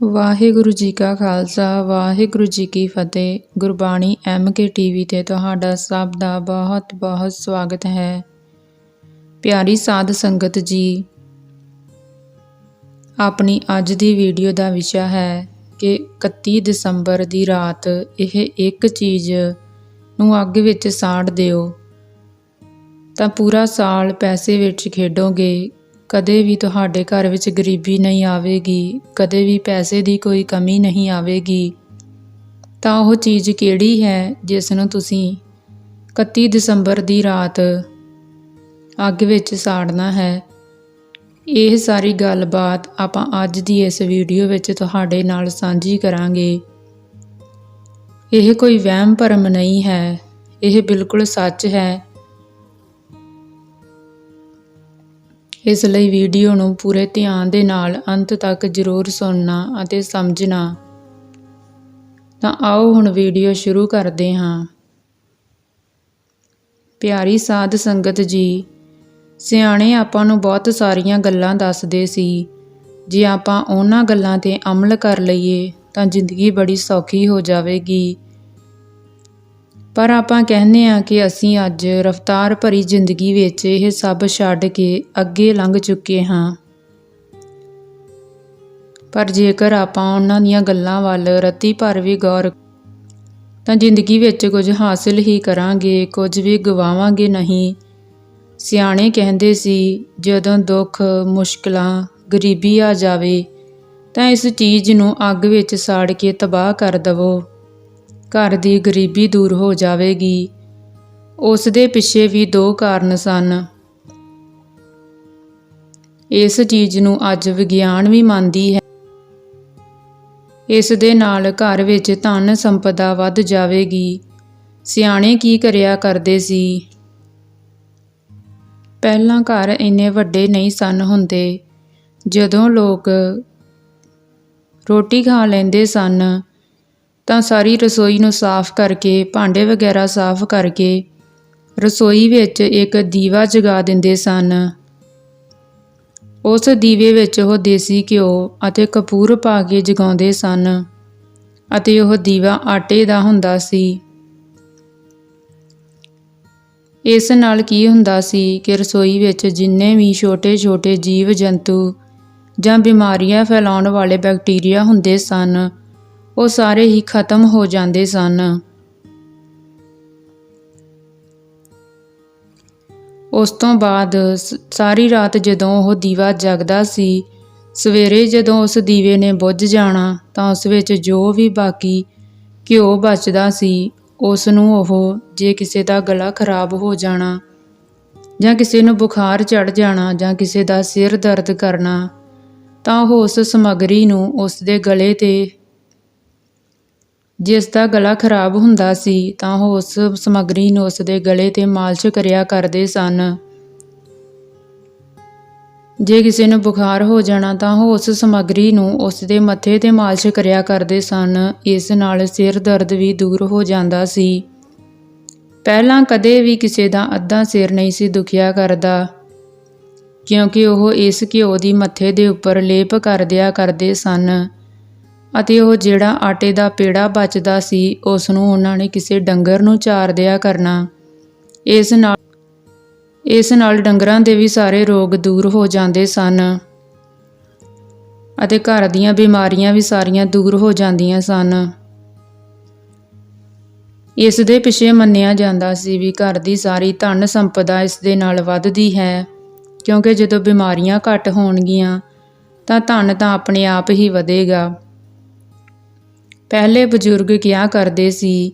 ਵਾਹਿਗੁਰੂ ਜੀ ਕਾ ਖਾਲਸਾ, ਵਾਹਿਗੁਰੂ ਜੀ ਕੀ ਫਤਿਹ। Gurbani M K TV ਤੇ ਤੁਹਾਡਾ ਸਭ ਦਾ ਬਹੁਤ ਬਹੁਤ ਸਵਾਗਤ ਹੈ। ਪਿਆਰੀ ਸਾਧ ਸੰਗਤ ਜੀ, ਆਪਣੀ ਅੱਜ ਦੀ ਵੀਡੀਓ ਦਾ ਵਿਸ਼ਾ ਹੈ ਕਿ 31 ਦਸੰਬਰ ਦੀ ਰਾਤ ਇਹ ਇੱਕ ਚੀਜ਼ ਨੂੰ ਅੱਗ ਵਿੱਚ ਸਾੜ ਦਿਓ। ਤਾਂ ਪੂਰਾ ਸਾਲ ਪੈਸੇ ਵਿੱਚ ਖੇਡੋਗੇ ਕਦੇ ਵੀ ਤੁਹਾਡੇ ਘਰ ਵਿੱਚ ਗਰੀਬੀ ਨਹੀਂ ਆਵੇਗੀ, ਕਦੇ ਵੀ ਪੈਸੇ ਦੀ ਕੋਈ ਕਮੀ ਨਹੀਂ ਆਵੇਗੀ। ਤਾਂ ਉਹ ਚੀਜ਼ ਕਿਹੜੀ ਹੈ ਜਿਸ ਨੂੰ ਤੁਸੀਂ 31 ਦਸੰਬਰ ਦੀ ਰਾਤ ਅੱਗ ਵਿੱਚ ਸਾੜਨਾ ਹੈ? ਇਹ ਸਾਰੀ ਗੱਲਬਾਤ ਆਪਾਂ ਅੱਜ ਦੀ ਇਸ ਵੀਡੀਓ ਵਿੱਚ ਤੁਹਾਡੇ ਨਾਲ ਸਾਂਝੀ ਕਰਾਂਗੇ। ਇਹ ਕੋਈ ਵਹਿਮ ਭਰਮ ਨਹੀਂ ਹੈ, ਇਹ ਬਿਲਕੁਲ ਸੱਚ ਹੈ। ਇਸ ਲਈ ਵੀਡੀਓ ਨੂੰ ਪੂਰੇ ਧਿਆਨ ਦੇ ਨਾਲ ਅੰਤ ਤੱਕ ਜ਼ਰੂਰ ਸੁਣਨਾ ਅਤੇ ਸਮਝਣਾ। ਤਾਂ ਆਓ ਹੁਣ ਵੀਡੀਓ ਸ਼ੁਰੂ ਕਰਦੇ ਹਾਂ। ਪਿਆਰੀ ਸਾਧ ਸੰਗਤ ਜੀ, ਸਿਆਣੇ ਆਪਾਂ ਨੂੰ ਬਹੁਤ ਸਾਰੀਆਂ ਗੱਲਾਂ ਦੱਸਦੇ ਸੀ। ਜੇ ਆਪਾਂ ਉਹਨਾਂ ਗੱਲਾਂ ਤੇ ਅਮਲ ਕਰ ਲਈਏ, ਤਾਂ ਜ਼ਿੰਦਗੀ ਬੜੀ ਸੌਖੀ ਹੋ ਜਾਵੇਗੀ। ਪਰ ਆਪਾਂ ਕਹਿੰਦੇ ਆ ਕਿ ਅਸੀਂ ਅੱਜ ਰਫਤਾਰ ਭਰੀ ਜ਼ਿੰਦਗੀ ਵਿੱਚ ਇਹ ਸਭ ਛੱਡ ਕੇ ਅੱਗੇ ਲੰਘ ਚੁੱਕੇ ਹਾਂ। ਪਰ ਜੇਕਰ ਆਪਾਂ ਉਹਨਾਂ ਦੀਆਂ ਗੱਲਾਂ ਵੱਲ ਰਤੀ ਭਰ ਵੀ ਗੌਰ ਤਾਂ ਜ਼ਿੰਦਗੀ ਵਿੱਚ ਕੁਝ ਹਾਸਿਲ ਹੀ ਕਰਾਂਗੇ, ਕੁਝ ਵੀ ਗਵਾਵਾਂਗੇ ਨਹੀਂ। ਸਿਆਣੇ ਕਹਿੰਦੇ ਸੀ, ਜਦੋਂ ਦੁੱਖ, ਮੁਸ਼ਕਲਾਂ, ਗਰੀਬੀ ਆ ਜਾਵੇ, ਤਾਂ ਇਸ ਚੀਜ਼ ਨੂੰ ਅੱਗ ਵਿੱਚ ਸਾੜ ਕੇ ਤਬਾਹ ਕਰ ਦਵੋ। ਘਰ ਦੀ ਗਰੀਬੀ ਦੂਰ ਹੋ ਜਾਵੇਗੀ। ਉਸ ਦੇ ਪਿੱਛੇ ਵੀ ਦੋ ਕਾਰਨ ਸਨ। ਇਸ ਚੀਜ਼ ਨੂੰ ਅੱਜ ਵਿਗਿਆਨ ਵੀ ਮੰਨਦੀ ਹੈ। ਇਸ ਦੇ ਨਾਲ ਘਰ ਵਿੱਚ ਧਨ ਸੰਪਦਾ ਵੱਧ ਜਾਵੇਗੀ। ਸਿਆਣੇ ਕੀ ਕਰਿਆ ਕਰਦੇ ਸੀ? ਪਹਿਲਾਂ ਘਰ ਇੰਨੇ ਵੱਡੇ ਨਹੀਂ ਸਨ ਹੁੰਦੇ। ਜਦੋਂ ਲੋਕ ਰੋਟੀ ਖਾ ਲੈਂਦੇ ਸਨ ਤਾਂ ਸਾਰੀ ਰਸੋਈ ਨੂੰ ਸਾਫ਼ ਕਰਕੇ, ਭਾਂਡੇ ਵਗੈਰਾ ਸਾਫ਼ ਕਰਕੇ ਰਸੋਈ ਵਿੱਚ ਇੱਕ ਦੀਵਾ ਜਗਾ ਦਿੰਦੇ ਸਨ। ਉਸ ਦੀਵੇ ਵਿੱਚ ਉਹ ਦੇਸੀ ਘਿਓ ਅਤੇ ਕਪੂਰ ਪਾ ਕੇ ਜਗਾਉਂਦੇ ਸਨ ਅਤੇ ਉਹ ਦੀਵਾ ਆਟੇ ਦਾ ਹੁੰਦਾ ਸੀ। ਇਸ ਨਾਲ ਕੀ ਹੁੰਦਾ ਸੀ ਕਿ ਰਸੋਈ ਵਿੱਚ ਜਿੰਨੇ ਵੀ ਛੋਟੇ-ਛੋਟੇ ਜੀਵ ਜੰਤੂ ਜਾਂ ਬਿਮਾਰੀਆਂ ਫੈਲਾਉਣ ਵਾਲੇ ਬੈਕਟੀਰੀਆ ਹੁੰਦੇ ਸਨ ਉਹ ਸਾਰੇ ਹੀ ਖਤਮ ਹੋ ਜਾਂਦੇ ਸਨ। ਉਸ ਤੋਂ ਬਾਅਦ ਸਾਰੀ ਰਾਤ ਜਦੋਂ ਉਹ ਦੀਵਾ ਜਗਦਾ ਸੀ, ਸਵੇਰੇ ਜਦੋਂ ਉਸ ਦੀਵੇ ਨੇ ਬੁੱਝ ਜਾਣਾ, ਤਾਂ ਉਸ ਵਿੱਚ ਜੋ ਵੀ ਬਾਕੀ ਘਿਓ ਬਚਦਾ ਸੀ, ਉਸ ਨੂੰ ਉਹ ਜੇ ਕਿਸੇ ਦਾ ਗਲਾ ਖਰਾਬ ਹੋ ਜਾਣਾ, ਜਾਂ ਕਿਸੇ ਨੂੰ ਬੁਖਾਰ ਚੜ ਜਾਣਾ, ਜਾਂ ਕਿਸੇ ਦਾ ਸਿਰ ਦਰਦ ਕਰਨਾ, ਤਾਂ ਉਹ ਉਸ ਸਮਗਰੀ ਨੂੰ ਉਸ ਦੇ ਗਲੇ ਤੇ ਜਿਸ ਦਾ ਗਲਾ ਖਰਾਬ ਹੁੰਦਾ ਸੀ, ਤਾਂ ਉਹ ਉਸ ਸਮੱਗਰੀ ਨੂੰ ਉਸ ਦੇ ਗਲੇ ਤੇ ਮਾਲਸ਼ ਕਰਿਆ ਕਰਦੇ ਸਨ। ਜੇ ਕਿਸੇ ਨੂੰ ਬੁਖਾਰ ਹੋ ਜਾਣਾ, ਤਾਂ ਉਹ ਉਸ ਸਮੱਗਰੀ ਨੂੰ ਉਸ ਦੇ ਮੱਥੇ ਤੇ ਮਾਲਸ਼ ਕਰਿਆ ਕਰਦੇ ਸਨ। ਇਸ ਨਾਲ ਸਿਰ ਦਰਦ ਵੀ ਦੂਰ ਹੋ ਜਾਂਦਾ ਸੀ। ਪਹਿਲਾਂ ਕਦੇ ਵੀ ਕਿਸੇ ਦਾ ਅੱਧਾ ਸਿਰ ਨਹੀਂ ਸੀ ਦੁਖਿਆ ਕਰਦਾ, ਕਿਉਂਕਿ ਉਹ ਇਸ ਘਿਓ ਦੀ ਮੱਥੇ ਦੇ ਉੱਪਰ ਲੇਪ ਕਰ ਦਿਆ ਕਰਦੇ ਸਨ। ਅਤੇ ਉਹ ਜਿਹੜਾ ਆਟੇ ਦਾ ਪੇੜਾ ਬਚਦਾ ਸੀ, ਉਸ ਨੂੰ ਉਹਨਾਂ ਨੇ ਕਿਸੇ ਡੰਗਰ ਨੂੰ ਚਾਰ ਦਿਆ ਕਰਨਾ। ਇਸ ਨਾਲ ਇਸ ਨਾਲ ਡੰਗਰਾਂ ਦੇ ਵੀ ਸਾਰੇ ਰੋਗ ਦੂਰ ਹੋ ਜਾਂਦੇ ਸਨ ਅਤੇ ਘਰ ਦੀਆਂ ਬਿਮਾਰੀਆਂ ਵੀ ਸਾਰੀਆਂ ਦੂਰ ਹੋ ਜਾਂਦੀਆਂ ਸਨ। ਇਸ ਦੇ ਪਿੱਛੇ ਮੰਨਿਆ ਜਾਂਦਾ ਸੀ ਵੀ ਘਰ ਦੀ ਸਾਰੀ ਧਨ ਸੰਪਦਾ ਇਸ ਦੇ ਨਾਲ ਵੱਧਦੀ ਹੈ, ਕਿਉਂਕਿ ਜਦੋਂ ਬਿਮਾਰੀਆਂ ਘੱਟ ਹੋਣਗੀਆਂ, ਤਾਂ ਧਨ ਤਾਂ ਆਪਣੇ ਆਪ ਹੀ ਵਧੇਗਾ। ਪਹਿਲੇ ਬਜ਼ੁਰਗ ਕਿਹਾ ਕਰਦੇ ਸੀ?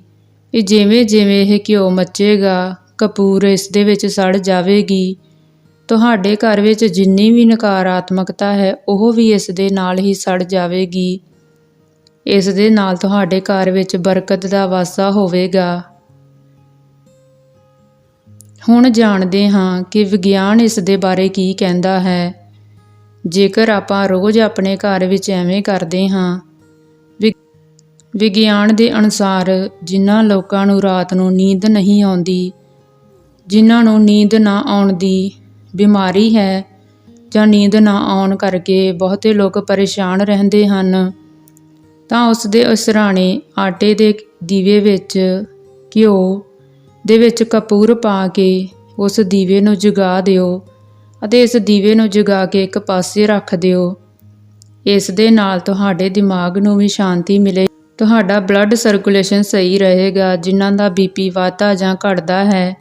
ਕਿ ਜਿਵੇਂ ਜਿਵੇਂ ਇਹ ਘਿਓ ਮੱਚੇਗਾ, ਕਪੂਰ ਇਸ ਦੇ ਵਿੱਚ ਸੜ ਜਾਵੇਗੀ। ਤੁਹਾਡੇ ਘਰ ਵਿੱਚ ਜਿੰਨੀ ਵੀ ਨਕਾਰਾਤਮਕਤਾ ਹੈ, ਉਹ ਵੀ ਇਸ ਦੇ ਨਾਲ ਹੀ ਸੜ ਜਾਵੇਗੀ। ਇਸ ਦੇ ਨਾਲ ਤੁਹਾਡੇ ਘਰ ਵਿੱਚ ਬਰਕਤ ਦਾ ਵਾਸਾ ਹੋਵੇਗਾ। ਹੁਣ ਜਾਣਦੇ ਹਾਂ ਕਿ ਵਿਗਿਆਨ ਇਸ ਦੇ ਬਾਰੇ ਕੀ ਕਹਿੰਦਾ ਹੈ। ਜੇਕਰ ਆਪਾਂ ਰੋਜ਼ ਆਪਣੇ ਘਰ ਵਿੱਚ ਐਵੇਂ ਕਰਦੇ ਹਾਂ ਵਿਗਿਆਨ ਦੇ ਅਨੁਸਾਰ ਜਿਨ੍ਹਾਂ ਲੋਕਾਂ ਨੂੰ ਰਾਤ ਨੂੰ ਨੀਂਦ ਨਹੀਂ ਆਉਂਦੀ, ਜਿਨ੍ਹਾਂ ਨੂੰ ਨੀਂਦ ਨਾ ਆਉਣ ਦੀ ਬਿਮਾਰੀ ਹੈ ਜਾਂ ਨੀਂਦ ਨਾ ਆਉਣ ਕਰਕੇ ਬਹੁਤੇ ਲੋਕ ਪਰੇਸ਼ਾਨ ਰਹਿੰਦੇ ਹਨ, ਤਾਂ ਉਸ ਦੇ ਉਸਰਾਣੇ ਆਟੇ ਦੇ ਦੀਵੇ ਵਿੱਚ ਘਿਓ ਦੇ ਵਿੱਚ ਕਪੂਰ ਪਾ ਕੇ ਉਸ ਦੀਵੇ ਨੂੰ ਜਗਾ ਦਿਓ ਅਤੇ ਇਸ ਦੀਵੇ ਨੂੰ ਜਗਾ ਕੇ ਇੱਕ ਪਾਸੇ ਰੱਖ ਦਿਓ। ਇਸ ਦੇ ਨਾਲ ਤੁਹਾਡੇ ਦਿਮਾਗ ਨੂੰ ਵੀ ਸ਼ਾਂਤੀ ਮਿਲੇ। ਤੁਹਾਡਾ ਬਲੱਡ ਸਰਕੂਲੇਸ਼ਨ ਸਹੀ ਰਹੇਗਾ, ਜਿਨ੍ਹਾਂ ਦਾ ਬੀਪੀ ਵਾਧਾ ਜਾਂ ਘਟਦਾ ਹੈ,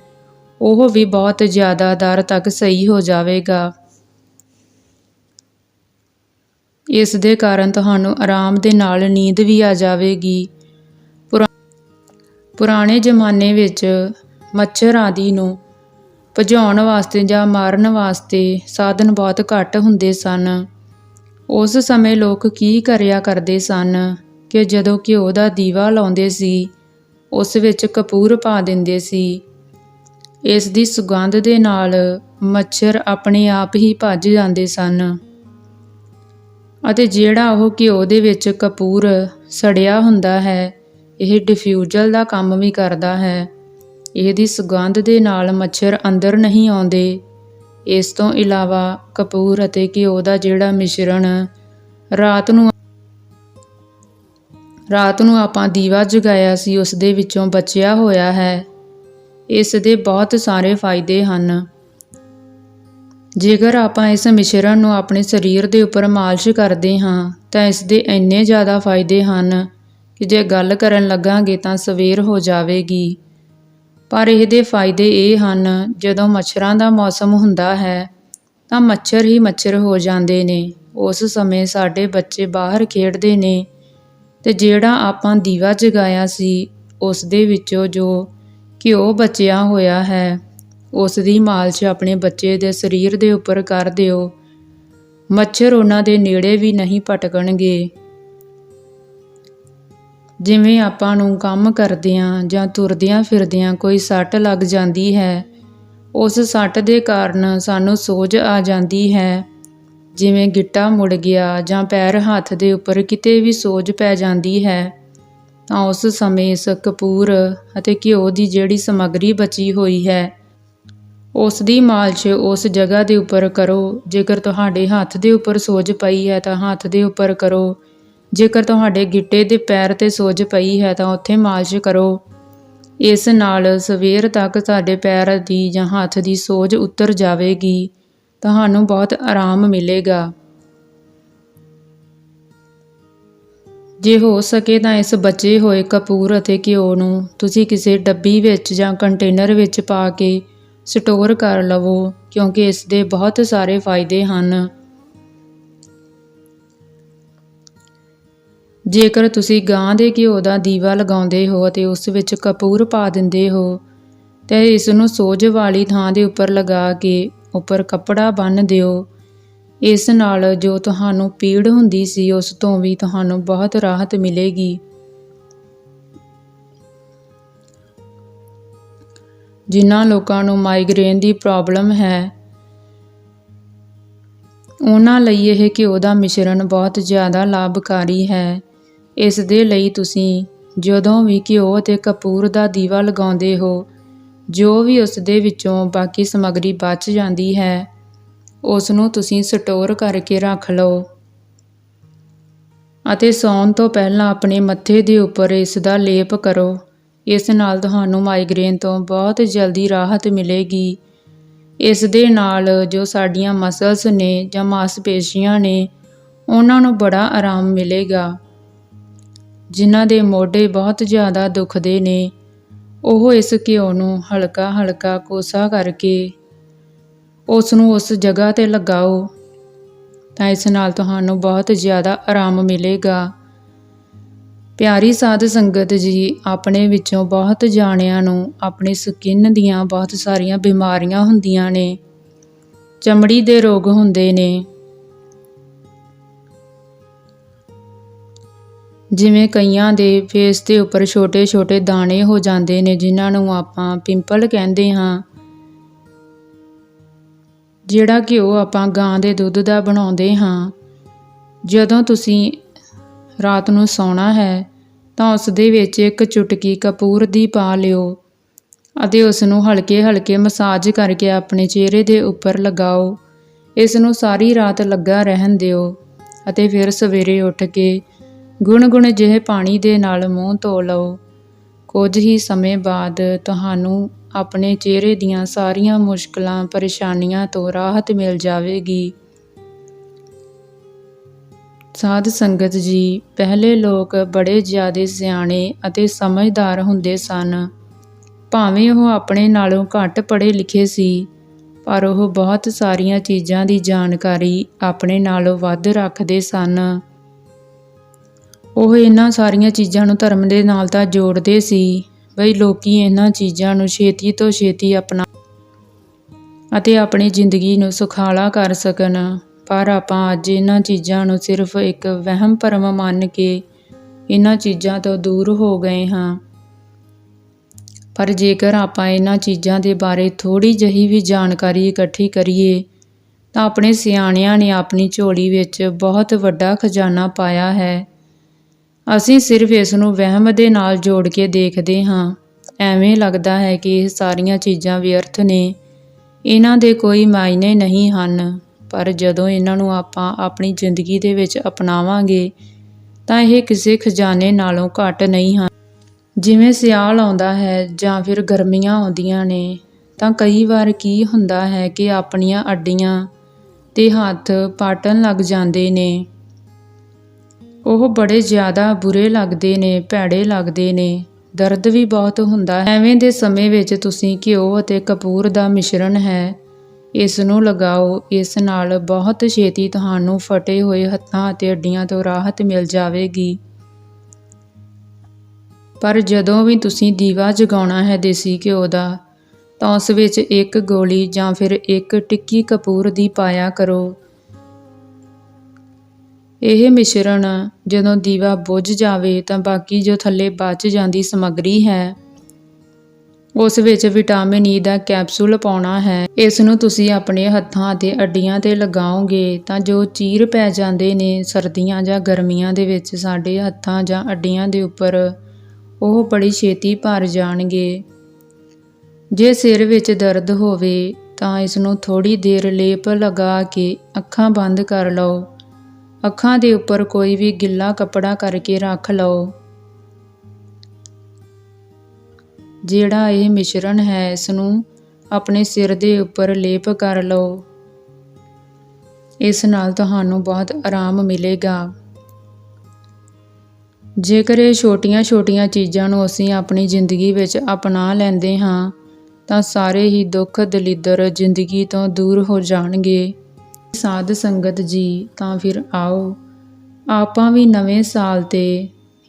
ਉਹ ਵੀ ਬਹੁਤ ਜ਼ਿਆਦਾ ਦਰ ਤੱਕ ਸਹੀ ਹੋ ਜਾਵੇਗਾ। ਇਸ ਦੇ ਕਾਰਨ ਤੁਹਾਨੂੰ ਆਰਾਮ ਦੇ ਨਾਲ ਨੀਂਦ ਵੀ ਆ ਜਾਵੇਗੀ। ਪੁਰਾ- ਪੁਰਾਣੇ ਜ਼ਮਾਨੇ ਵਿੱਚ ਮੱਛਰ ਆਦਿ ਨੂੰ ਭਜਾਉਣ ਵਾਸਤੇ ਜਾਂ ਮਾਰਨ ਵਾਸਤੇ ਸਾਧਨ ਬਹੁਤ ਘੱਟ ਹੁੰਦੇ ਸਨ। ਉਸ ਸਮੇਂ ਲੋਕ ਕੀ ਕਰਿਆ ਕਰਦੇ ਸਨ? ਕਿ ਜਦੋਂ ਘਿਓ ਦਾ ਦੀਵਾ ਲਾਉਂਦੇ ਸੀ, ਉਸ ਵਿੱਚ ਕਪੂਰ ਪਾ ਦਿੰਦੇ ਸੀ। ਇਸ ਦੀ ਸੁਗੰਧ ਦੇ ਨਾਲ ਮੱਛਰ ਆਪਣੇ ਆਪ ਹੀ ਭੱਜ ਜਾਂਦੇ ਸਨ। ਅਤੇ ਜਿਹੜਾ ਉਹ ਘਿਓ ਦੇ ਵਿੱਚ ਕਪੂਰ ਸੜਿਆ ਹੁੰਦਾ ਹੈ, ਇਹ ਡਿਫਿਊਜ਼ਲ ਦਾ ਕੰਮ ਵੀ ਕਰਦਾ ਹੈ। ਇਹਦੀ ਸੁਗੰਧ ਦੇ ਨਾਲ ਮੱਛਰ ਅੰਦਰ ਨਹੀਂ ਆਉਂਦੇ। ਇਸ ਤੋਂ ਇਲਾਵਾ ਕਪੂਰ ਅਤੇ ਘਿਓ ਦਾ ਜਿਹੜਾ ਮਿਸ਼ਰਣ ਰਾਤ ਨੂੰ ਰਾਤ ਨੂੰ ਆਪਾਂ ਦੀਵਾ ਜਗਾਇਆ ਸੀ ਉਸ ਦੇ ਵਿੱਚੋਂ ਬਚਿਆ ਹੋਇਆ ਹੈ। ਇਸ ਦੇ ਬਹੁਤ ਸਾਰੇ ਫਾਇਦੇ ਹਨ। ਜੇਕਰ ਆਪਾਂ ਇਸ ਮਿਸ਼ਰਣ ਨੂੰ ਆਪਣੇ ਸਰੀਰ ਦੇ ਉੱਪਰ ਮਾਲਿਸ਼ ਕਰਦੇ ਹਾਂ, ਤਾਂ ਇਸ ਦੇ ਇੰਨੇ ਜ਼ਿਆਦਾ ਫਾਇਦੇ ਹਨ ਕਿ ਜੇ ਗੱਲ ਕਰਨ ਲੱਗਾਂਗੇ ਤਾਂ ਸਵੇਰ ਹੋ ਜਾਵੇਗੀ। ਪਰ ਇਹਦੇ ਫਾਇਦੇ ਇਹ ਹਨ, ਜਦੋਂ ਮੱਛਰਾਂ ਦਾ ਮੌਸਮ ਹੁੰਦਾ ਹੈ, ਤਾਂ ਮੱਛਰ ਹੀ ਮੱਛਰ ਹੋ ਜਾਂਦੇ ਨੇ। ਉਸ ਸਮੇਂ ਸਾਡੇ ਬੱਚੇ ਬਾਹਰ ਖੇਡਦੇ ਨੇ ਤੇ ਜਿਹੜਾ ਆਪਾਂ ਦੀਵਾ ਜਗਾਇਆ ਸੀ ਉਸ ਦੇ ਵਿੱਚੋਂ ਜੋ ਘਿਓ ਬਚਿਆ ਹੋਇਆ ਹੈ ਉਸ ਦੀ ਮਾਲਸ਼ ਆਪਣੇ ਬੱਚੇ ਦੇ ਸਰੀਰ ਦੇ ਉੱਪਰ ਕਰ ਦਿਓ। ਮੱਛਰ ਉਹਨਾਂ ਦੇ ਨੇੜੇ ਵੀ ਨਹੀਂ ਭਟਕਣਗੇ। ਜਿਵੇਂ ਆਪਾਂ ਨੂੰ ਕੰਮ ਕਰਦਿਆਂ ਜਾਂ ਤੁਰਦਿਆਂ ਫਿਰਦਿਆਂ ਕੋਈ ਸੱਟ ਲੱਗ ਜਾਂਦੀ ਹੈ, ਉਸ ਸੱਟ ਦੇ ਕਾਰਨ ਸਾਨੂੰ ਸੋਜ ਆ ਜਾਂਦੀ ਹੈ। ਜਿਵੇਂ ਗਿੱਟਾ ਮੁੜ ਗਿਆ ਜਾਂ ਪੈਰ ਹੱਥ ਦੇ ਉੱਪਰ ਕਿਤੇ ਵੀ ਸੋਜ ਪੈ ਜਾਂਦੀ ਹੈ, ਤਾਂ ਉਸ ਸਮੇਂ ਇਸ ਕਪੂਰ ਅਤੇ ਘਿਓ ਦੀ ਜਿਹੜੀ ਸਮੱਗਰੀ ਬਚੀ ਹੋਈ ਹੈ, ਉਸ ਦੀ ਮਾਲਸ਼ ਉਸ ਜਗ੍ਹਾ ਦੇ ਉੱਪਰ ਕਰੋ। ਜੇਕਰ ਤੁਹਾਡੇ ਹੱਥ ਦੇ ਉੱਪਰ ਸੋਜ ਪਈ ਹੈ, ਤਾਂ ਹੱਥ ਦੇ ਉੱਪਰ ਕਰੋ। ਜੇਕਰ ਤੁਹਾਡੇ ਗਿੱਟੇ ਦੇ ਪੈਰ ਤੇ ਸੋਜ ਪਈ ਹੈ, ਤਾਂ ਉੱਥੇ ਮਾਲਸ਼ ਕਰੋ। ਇਸ ਨਾਲ ਸਵੇਰ ਤੱਕ ਤੁਹਾਡੇ ਪੈਰ ਦੀ ਜਾਂ ਹੱਥ ਦੀ ਸੋਜ ਉਤਰ ਜਾਵੇਗੀ। ਤੁਹਾਨੂੰ ਬਹੁਤ ਆਰਾਮ ਮਿਲੇਗਾ। ਜੇ ਹੋ ਸਕੇ ਤਾਂ ਇਸ ਬਚੇ ਹੋਏ ਕਪੂਰ ਅਤੇ ਘਿਓ ਨੂੰ ਤੁਸੀਂ ਕਿਸੇ ਡੱਬੀ ਵਿੱਚ ਜਾਂ ਕੰਟੇਨਰ ਵਿੱਚ ਪਾ ਕੇ ਸਟੋਰ ਕਰ ਲਵੋ, ਕਿਉਂਕਿ ਇਸ ਦੇ ਬਹੁਤ ਸਾਰੇ ਫਾਇਦੇ ਹਨ। ਜੇਕਰ ਤੁਸੀਂ ਗਾਂ ਦੇ ਘਿਓ ਦਾ ਦੀਵਾ ਲਗਾਉਂਦੇ ਹੋ ਅਤੇ ਉਸ ਵਿੱਚ ਕਪੂਰ ਪਾ ਦਿੰਦੇ ਹੋ, ਤੇ ਇਸ ਨੂੰ ਸੋਜ ਵਾਲੀ ਥਾਂ ਦੇ ਉੱਪਰ ਲਗਾ ਕੇ ਉੱਪਰ ਕੱਪੜਾ ਬੰਨ੍ਹ ਦਿਓ। ਇਸ ਨਾਲ ਜੋ ਤੁਹਾਨੂੰ ਪੀੜ ਹੁੰਦੀ ਸੀ, ਉਸ ਤੋਂ ਵੀ ਤੁਹਾਨੂੰ ਬਹੁਤ ਰਾਹਤ ਮਿਲੇਗੀ। ਜਿਨ੍ਹਾਂ ਲੋਕਾਂ ਨੂੰ ਮਾਈਗ੍ਰੇਨ ਦੀ ਪ੍ਰੋਬਲਮ ਹੈ, ਉਹਨਾਂ ਲਈ ਇਹ ਘਿਓ ਦਾ ਮਿਸ਼ਰਣ ਬਹੁਤ ਜ਼ਿਆਦਾ ਲਾਭਕਾਰੀ ਹੈ। ਇਸ ਦੇ ਲਈ ਤੁਸੀਂ ਜਦੋਂ ਵੀ ਘਿਓ ਅਤੇ ਕਪੂਰ ਦਾ ਦੀਵਾ ਲਗਾਉਂਦੇ ਹੋ ਜੋ ਵੀ ਉਸ ਦੇ ਵਿੱਚੋਂ ਬਾਕੀ ਸਮੱਗਰੀ ਬਚ ਜਾਂਦੀ ਹੈ ਉਸ ਨੂੰ ਤੁਸੀਂ ਸਟੋਰ ਕਰਕੇ ਰੱਖ ਲਓ। ਅਤੇ ਸੌਣ ਤੋਂ ਪਹਿਲਾਂ ਆਪਣੇ ਮੱਥੇ ਦੇ ਉੱਪਰ ਇਸ ਦਾ ਲੇਪ ਕਰੋ। ਇਸ ਨਾਲ ਤੁਹਾਨੂੰ ਮਾਈਗ੍ਰੇਨ ਤੋਂ ਬਹੁਤ ਜਲਦੀ ਰਾਹਤ ਮਿਲੇਗੀ। ਇਸ ਦੇ ਨਾਲ ਜੋ ਸਾਡੀਆਂ ਮਸਲਸ ਨੇ ਜਾਂ ਮਾਸਪੇਸ਼ੀਆਂ ਨੇ, ਉਹਨਾਂ ਨੂੰ ਬੜਾ ਆਰਾਮ ਮਿਲੇਗਾ। ਜਿਨ੍ਹਾਂ ਦੇ ਮੋਢੇ ਬਹੁਤ ਜ਼ਿਆਦਾ ਦੁਖਦੇ ਨੇ ਉਹ ਇਸ ਘਿਓ ਨੂੰ ਹਲਕਾ ਹਲਕਾ ਕੋਸਾ ਕਰਕੇ ਉਸ ਨੂੰ ਉਸ ਜਗ੍ਹਾ ਤੇ ਲਗਾਓ ਤਾਂ ਇਸ ਨਾਲ ਤੁਹਾਨੂੰ ਬਹੁਤ ਜ਼ਿਆਦਾ ਆਰਾਮ ਮਿਲੇਗਾ। ਪਿਆਰੀ ਸਾਧ ਸੰਗਤ ਜੀ, ਆਪਣੇ ਵਿੱਚੋਂ ਬਹੁਤ ਜਾਣਿਆਂ ਨੂੰ ਆਪਣੀ ਸਕਿਨ ਦੀਆਂ ਬਹੁਤ ਸਾਰੀਆਂ ਬਿਮਾਰੀਆਂ ਹੁੰਦੀਆਂ ਨੇ, ਚਮੜੀ ਦੇ ਰੋਗ ਹੁੰਦੇ ਨੇ। ਜਿਵੇਂ ਕਈਆਂ ਦੇ ਫੇਸ ਦੇ ਉੱਪਰ ਛੋਟੇ-ਛੋਟੇ ਦਾਣੇ ਹੋ ਜਾਂਦੇ ਨੇ, ਜਿਨ੍ਹਾਂ ਨੂੰ ਆਪਾਂ ਪਿੰਪਲ ਕਹਿੰਦੇ ਹਾਂ। ਜਿਹੜਾ ਘਿਓ ਆਪਾਂ ਗਾਂ ਦੇ ਦੁੱਧ ਦਾ ਬਣਾਉਂਦੇ ਹਾਂ। ਜਦੋਂ ਤੁਸੀਂ ਰਾਤ ਨੂੰ ਸੌਣਾ ਹੈ, ਤਾਂ ਉਸ ਦੇ ਵਿੱਚ ਇੱਕ ਚੁਟਕੀ ਕਪੂਰ ਦੀ ਪਾ ਲਿਓ ਅਤੇ ਉਸ ਨੂੰ ਹਲਕੇ-ਹਲਕੇ ਮਸਾਜ ਕਰਕੇ ਆਪਣੇ ਚਿਹਰੇ ਦੇ ਉੱਪਰ ਲਗਾਓ। ਇਸ ਨੂੰ ਸਾਰੀ ਰਾਤ ਲੱਗਾ ਰਹਿਣ ਦਿਓ ਅਤੇ ਫਿਰ ਸਵੇਰੇ ਉੱਠ ਕੇ ਗੁਣ-ਗੁਣ ਜਿਹੇ ਪਾਣੀ ਦੇ ਨਾਲ ਮੂੰਹ ਧੋ ਲਓ। ਕੁਝ ਹੀ ਸਮੇਂ ਬਾਅਦ ਤੁਹਾਨੂੰ ਆਪਣੇ ਚਿਹਰੇ ਦੀਆਂ ਸਾਰੀਆਂ ਮੁਸ਼ਕਲਾਂ, ਪਰੇਸ਼ਾਨੀਆਂ ਤੋਂ ਰਾਹਤ ਮਿਲ ਜਾਵੇਗੀ। ਸਾਧ ਸੰਗਤ ਜੀ, ਪਹਿਲੇ ਲੋਕ ਬੜੇ ਜ਼ਿਆਦੇ ਸਿਆਣੇ ਅਤੇ ਸਮਝਦਾਰ ਹੁੰਦੇ ਸਨ। ਭਾਵੇਂ ਉਹ ਆਪਣੇ ਨਾਲੋਂ ਘੱਟ ਪੜ੍ਹੇ ਲਿਖੇ ਸੀ, ਪਰ ਉਹ ਬਹੁਤ ਸਾਰੀਆਂ ਚੀਜ਼ਾਂ ਦੀ ਜਾਣਕਾਰੀ ਆਪਣੇ ਨਾਲੋਂ ਵੱਧ ਰੱਖਦੇ ਸਨ। ਉਹ ਇਹਨਾਂ ਸਾਰੀਆਂ ਚੀਜ਼ਾਂ ਨੂੰ ਧਰਮ ਦੇ ਨਾਲ ਤਾਂ ਜੋੜਦੇ ਸੀ। ਬਈ ਲੋਕੀ ਇਹਨਾਂ ਚੀਜ਼ਾਂ ਨੂੰ ਛੇਤੀ ਤੋਂ ਛੇਤੀ ਅਪਣਾ ਅਤੇ ਆਪਣੀ ਜ਼ਿੰਦਗੀ ਨੂੰ ਸੁਖਾਲਾ ਕਰ ਸਕਣ। ਪਰ ਆਪਾਂ ਅੱਜ ਇਹਨਾਂ ਚੀਜ਼ਾਂ ਨੂੰ ਸਿਰਫ ਇੱਕ ਵਹਿਮ ਭਰਮ ਮੰਨ ਕੇ ਇਹਨਾਂ ਚੀਜ਼ਾਂ ਤੋਂ ਦੂਰ ਹੋ ਗਏ ਹਾਂ। ਪਰ ਜੇਕਰ ਆਪਾਂ ਇਹਨਾਂ ਚੀਜ਼ਾਂ ਦੇ ਬਾਰੇ ਥੋੜੀ ਜਹੀ ਵੀ ਜਾਣਕਾਰੀ ਇਕੱਠੀ ਕਰੀਏ, ਤਾਂ ਆਪਣੇ ਸਿਆਣਿਆਂ ਨੇ ਆਪਣੀ ਝੋਲੀ ਵਿੱਚ ਬਹੁਤ ਵੱਡਾ ਖਜ਼ਾਨਾ ਪਾਇਆ ਹੈ। ਅਸੀਂ ਸਿਰਫ ਇਸ ਨੂੰ ਵਹਿਮ ਦੇ ਨਾਲ ਜੋੜ ਕੇ ਦੇਖਦੇ ਹਾਂ। ਐਵੇਂ ਲੱਗਦਾ ਹੈ ਕਿ ਇਹ ਸਾਰੀਆਂ ਚੀਜ਼ਾਂ ਵਿਅਰਥ ਨੇ। ਇਹਨਾਂ ਦੇ ਕੋਈ ਮਾਇਨੇ ਨਹੀਂ ਹਨ, ਪਰ ਜਦੋਂ ਇਹਨਾਂ ਨੂੰ ਆਪਾਂ ਆਪਣੀ ਜ਼ਿੰਦਗੀ ਦੇ ਵਿੱਚ ਅਪਣਾਵਾਂਗੇ, ਤਾਂ ਇਹ ਕਿਸੇ ਖਜ਼ਾਨੇ ਨਾਲੋਂ ਘੱਟ ਨਹੀਂ ਹਨ। ਜਿਵੇਂ ਸਿਆਲ ਆਉਂਦਾ ਹੈ ਜਾਂ ਫਿਰ ਗਰਮੀਆਂ ਆਉਂਦੀਆਂ ਨੇ, ਤਾਂ ਕਈ ਵਾਰ ਕੀ ਹੁੰਦਾ ਹੈ ਕਿ ਆਪਣੀਆਂ ਅੱਡੀਆਂ ਤੇ ਹੱਥ ਪਾਟਣ ਲੱਗ ਜਾਂਦੇ ਨੇ। ਉਹ ਬੜੇ ਜ਼ਿਆਦਾ ਬੁਰੇ ਲੱਗਦੇ ਨੇ, ਭੈੜੇ ਲੱਗਦੇ ਨੇ। ਦਰਦ ਵੀ ਬਹੁਤ ਹੁੰਦਾ ਹੈ। ਐਵੇਂ ਦੇ ਸਮੇਂ ਵਿੱਚ ਤੁਸੀਂ ਘਿਓ ਅਤੇ ਕਪੂਰ ਦਾ ਮਿਸ਼ਰਣ ਹੈ। ਇਸ ਨੂੰ ਲਗਾਓ। ਇਸ ਨਾਲ ਬਹੁਤ ਛੇਤੀ ਤੁਹਾਨੂੰ ਫਟੇ ਹੋਏ ਹੱਥਾਂ ਅਤੇ ਅੱਡੀਆਂ ਤੋਂ ਰਾਹਤ ਮਿਲ ਜਾਵੇਗੀ। ਪਰ ਜਦੋਂ ਵੀ ਤੁਸੀਂ ਦੀਵਾ ਜਗਾਉਣਾ ਹੈ ਦੇਸੀ ਘਿਓ ਦਾ, ਤਾਂ ਉਸ ਵਿੱਚ ਇੱਕ ਗੋਲੀ ਜਾਂ ਫਿਰ ਇੱਕ ਟਿੱਕੀ ਕਪੂਰ ਦੀ ਪਾਇਆ ਕਰੋ। ਇਹ ਮਿਸ਼ਰਣ ਜਦੋਂ ਦੀਵਾ ਬੁੱਝ ਜਾਵੇ ਤਾਂ ਬਾਕੀ ਜੋ ਥੱਲੇ ਬਚ ਜਾਂਦੀ ਸਮੱਗਰੀ ਹੈ, ਉਸ ਵਿੱਚ ਵਿਟਾਮਿਨ ਈ ਦਾ ਕੈਪਸੂਲ ਪਾਉਣਾ ਹੈ। ਇਸ ਨੂੰ ਤੁਸੀਂ ਆਪਣੇ ਹੱਥਾਂ ਅਤੇ ਅੱਡੀਆਂ ਤੇ ਲਗਾਓਗੇ ਤਾਂ ਜੋ ਚੀਰ ਪੈ ਜਾਂਦੇ ਨੇ ਸਰਦੀਆਂ ਜਾਂ ਗਰਮੀਆਂ ਦੇ ਵਿੱਚ ਸਾਡੇ ਹੱਥਾਂ ਜਾਂ ਅੱਡੀਆਂ ਦੇ ਉੱਪਰ, ਉਹ ਬੜੀ ਛੇਤੀ ਭਰ ਜਾਣਗੇ। ਜੇ ਸਿਰ ਵਿੱਚ ਦਰਦ ਹੋਵੇ ਤਾਂ ਇਸ ਨੂੰ ਥੋੜੀ ਦੇਰ ਲੇਪ ਲਗਾ ਕੇ ਅੱਖਾਂ ਬੰਦ ਕਰ ਲਓ। ਅੱਖਾਂ ਦੇ ਉੱਪਰ ਕੋਈ ਵੀ ਗਿੱਲਾ ਕੱਪੜਾ ਕਰਕੇ ਰੱਖ ਲਓ। ਜਿਹੜਾ ਇਹ ਮਿਸ਼ਰਣ ਹੈ ਇਸ ਨੂੰ ਆਪਣੇ ਸਿਰ ਦੇ ਉੱਪਰ ਲੇਪ ਕਰ ਲਓ। ਇਸ ਨਾਲ ਤੁਹਾਨੂੰ ਬਹੁਤ ਆਰਾਮ ਮਿਲੇਗਾ। ਜੇਕਰ ਇਹ ਛੋਟੀਆਂ-ਛੋਟੀਆਂ ਚੀਜ਼ਾਂ ਨੂੰ ਅਸੀਂ ਆਪਣੀ ਜ਼ਿੰਦਗੀ ਵਿੱਚ ਅਪਣਾ ਲੈਂਦੇ ਹਾਂ, ਤਾਂ ਸਾਰੇ ਹੀ ਦੁੱਖ ਦਲਿੱਦਰ ਜ਼ਿੰਦਗੀ ਤੋਂ ਦੂਰ ਹੋ ਜਾਣਗੇ। ਸਾਧ ਸੰਗਤ ਜੀ, ਤਾਂ ਫਿਰ ਆਓ। ਆਪਾਂ ਵੀ ਨਵੇਂ ਸਾਲ ਤੇ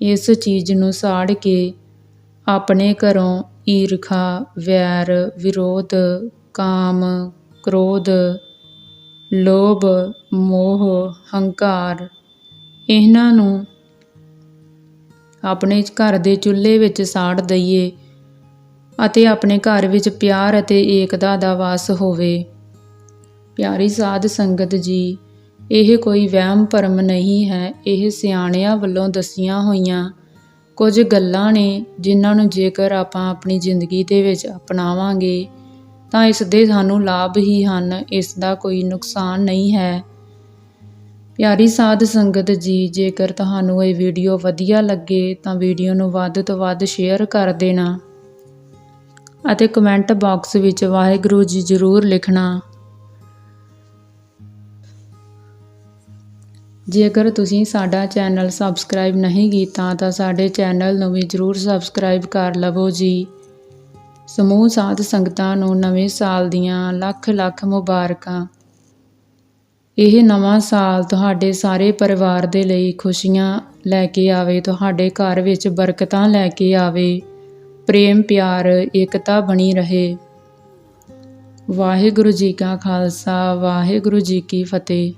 ਇਸ ਚੀਜ਼ ਨੂੰ ਸਾੜ ਕੇ ਆਪਣੇ ਘਰੋਂ ਈਰਖਾ, ਵੈਰ, ਵਿਰੋਧ, ਕਾਮ, ਕ੍ਰੋਧ, ਲੋਭ, ਮੋਹ, ਹੰਕਾਰ ਇਹਨਾਂ ਨੂੰ ਆਪਣੇ ਘਰ ਦੇ ਚੁੱਲ੍ਹੇ ਵਿੱਚ ਸਾੜ ਦਈਏ ਅਤੇ ਆਪਣੇ ਘਰ ਵਿੱਚ ਪਿਆਰ ਅਤੇ ਏਕਤਾ ਦਾ ਵਾਸ ਹੋਵੇ। ਪਿਆਰੀ ਸਾਧ ਸੰਗਤ ਜੀ, ਇਹ ਕੋਈ ਵਹਿਮ ਭਰਮ ਨਹੀਂ ਹੈ, ਇਹ ਸਿਆਣਿਆਂ ਵੱਲੋਂ ਦੱਸੀਆਂ ਹੋਈਆਂ ਕੁਝ ਗੱਲਾਂ ਨੇ, ਜਿਨ੍ਹਾਂ ਨੂੰ ਜੇਕਰ ਆਪਾਂ ਆਪਣੀ ਜ਼ਿੰਦਗੀ ਦੇ ਵਿੱਚ ਅਪਣਾਵਾਂਗੇ, ਤਾਂ ਇਸ ਦੇ ਸਾਨੂੰ ਲਾਭ ਹੀ ਹਨ, ਇਸ ਦਾ ਕੋਈ ਨੁਕਸਾਨ ਨਹੀਂ ਹੈ। ਪਿਆਰੀ ਸਾਧ ਸੰਗਤ ਜੀ, ਜੇਕਰ ਤੁਹਾਨੂੰ ਇਹ ਵੀਡੀਓ ਵਧੀਆ ਲੱਗੇ, ਤਾਂ ਵੀਡੀਓ ਨੂੰ ਵੱਧ ਤੋਂ ਵੱਧ ਸ਼ੇਅਰ ਕਰ ਦੇਣਾ ਅਤੇ ਕਮੈਂਟ ਬਾਕਸ ਵਿੱਚ ਵਾਹਿਗੁਰੂ ਜੀ ਜ਼ਰੂਰ ਲਿਖਣਾ। ਜੇਕਰ ਤੁਸੀਂ ਸਾਡਾ ਚੈਨਲ ਸਬਸਕ੍ਰਾਈਬ ਨਹੀਂ ਕੀਤਾ, ਤਾਂ ਸਾਡੇ ਚੈਨਲ ਨੂੰ ਵੀ ਜ਼ਰੂਰ ਸਬਸਕ੍ਰਾਈਬ ਕਰ ਲਵੋ ਜੀ। ਸਮੂਹ ਸਾਧ ਸੰਗਤਾਂ ਨੂੰ ਨਵੇਂ ਸਾਲ ਦੀਆਂ ਲੱਖ ਲੱਖ ਮੁਬਾਰਕਾਂ। ਇਹ ਨਵਾਂ ਸਾਲ ਤੁਹਾਡੇ ਸਾਰੇ ਪਰਿਵਾਰ ਦੇ ਲਈ ਖੁਸ਼ੀਆਂ ਲੈ ਕੇ ਆਵੇ, ਤੁਹਾਡੇ ਘਰ ਵਿੱਚ ਬਰਕਤਾਂ ਲੈ ਕੇ ਆਵੇ। ਪ੍ਰੇਮ, ਪਿਆਰ, ਏਕਤਾ ਬਣੀ ਰਹੇ। ਵਾਹਿਗੁਰੂ ਜੀ ਕਾ ਖਾਲਸਾ, ਵਾਹਿਗੁਰੂ ਜੀ ਕੀ ਫਤਿਹ।